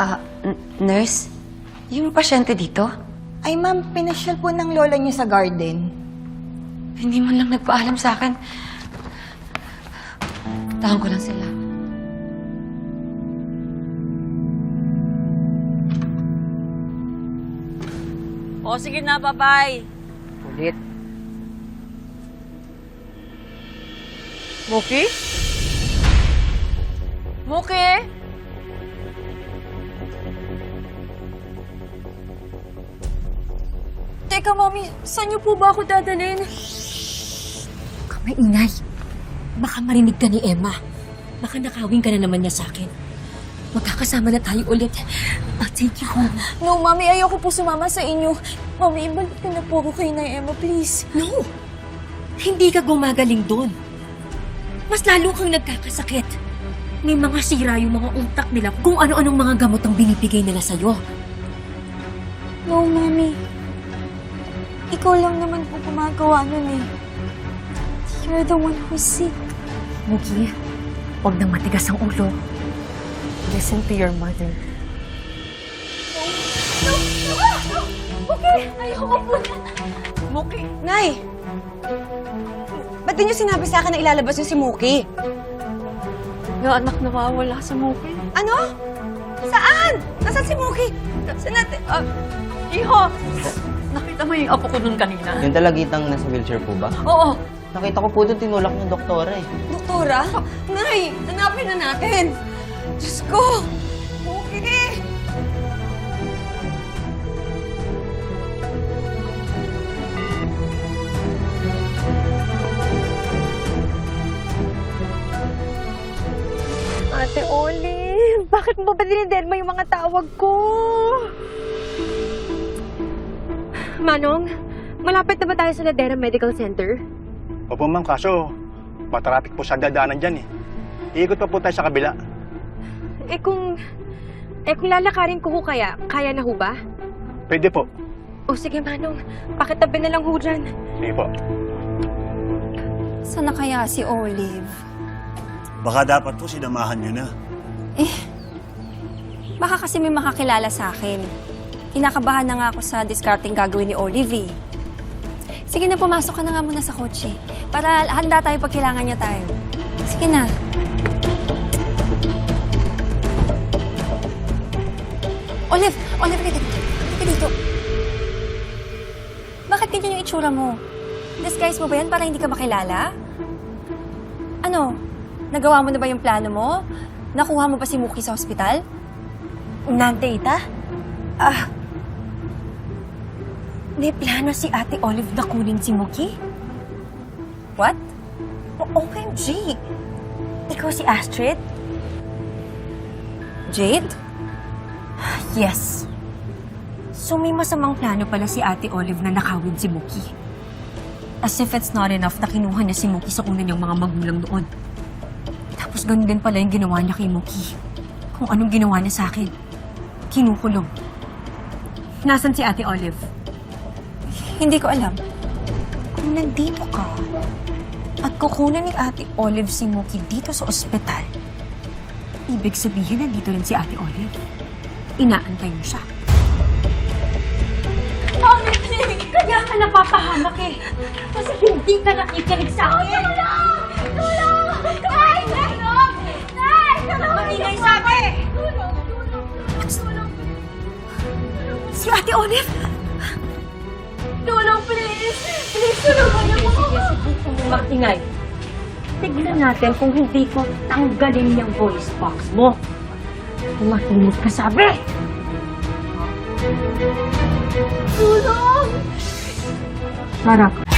Ah, nurse? Yung pasyente dito? Ay ma'am, pinasyal po ng lola niyo sa garden. Hindi mo lang nagpaalam sa akin. Tahan ko lang sila. O, sige na, bye-bye. Ulit. Muki? Muki? Teka, Mami, saan niyo po ba ako dadalhin? Kamay ingay. Baka marinig ka ni Emma. Baka nakawin ka na naman niya sa akin. Magkakasama na tayo ulit. I'll take you home. No, Mami, ayoko po sumama sa inyo. Mami, ibalik na po ako kay Nay Emma, please. No! Hindi ka gumagaling doon. Mas lalo kang nagkakasakit. May mga sira yung mga utak nila kung ano-anong mga gamot ang binibigay nila sa'yo. No, Mami. Ikaw lang naman po gumagawa nun eh. You're the one who's sick. Mugi, huwag nang matigas ang ulo. Listen to your mother. Okay, ayoko po. Muki! Nay! Ba't di niyo sinabi sa akin na ilalabas niyo si Muki? Yung anak nawawala sa Muki. Ano? Saan? Nasaan si Muki? Saan natin? Ah, Iho! Nakita mo yung apo ko nun kanina? Yung dalagitang nasa wheelchair po ba? Oo. Nakita ko po doon tinulak ng doktora eh. doktora? Nay, hanapin na natin. Diyos ko! Muki! Ate Olive, bakit mo ba diniderma yung mga tawag ko? Manong, malapit na ba tayo sa Ladera Medical Center? Opo ma'am, kaso matraffic po sa dadaanan dyan eh. Iikot pa po tayo sa kabila. Eh kung... Eh kung lalakarin ko ho kaya, kaya na ho ba? Pwede po. O sige Manong, pakitabi na lang ho dyan. Sige po. Sana kaya si Olive? Baka dapat po sinamahan nyo na. Baka kasi may makakilala sa akin. Kinakabahan na nga ako sa discarding gagawin ni Olive. eh. Sige na, pumasok ka na nga muna sa kotse. Para handa tayo pag kailangan niya tayo. Sige na. Olive! Olive, ka dito. Ka dito. Bakit ganyan yung itsura mo? Disguise mo ba yan para hindi ka makilala? Ano? Nagawa mo na ba yung plano mo? Nakuha mo pa si Muki sa ospital? Nandata? Ah, may plano si Ate Olive na kunin si Muki? What? O- OMG! Ikaw si Astrid? Jade? Yes. So may masamang plano pala si Ate Olive na nakawin si Muki. As if it's not enough na kinuha niya si Muki sa una niyang mga magulang doon. Tapos ganun din pala yung ginawa niya kay Muki. Kung anong ginawa niya sa akin. Kinukulong. Nasaan si Ate Olive? Hindi ko alam. Kung nandito ka at kukunan ni Ate Olive si Muki dito sa ospital, ibig sabihin nandito rin si Ate Olive. Inaantay mo siya. Kaya ka napapahamak eh. Kasi hindi ka nakikinig sa akin. Tulong! Tulong! Nay! Nay! Nay! Maingay sabi! Tulong! Tulong! Si Ate Olive! Tulong, please! Please, tulungan niyo ako! Sige, subukan mo makingay. Tignan natin kung hindi ko tanggalin yung voice box mo. Makinig ka sabi! Tulong! Sarap.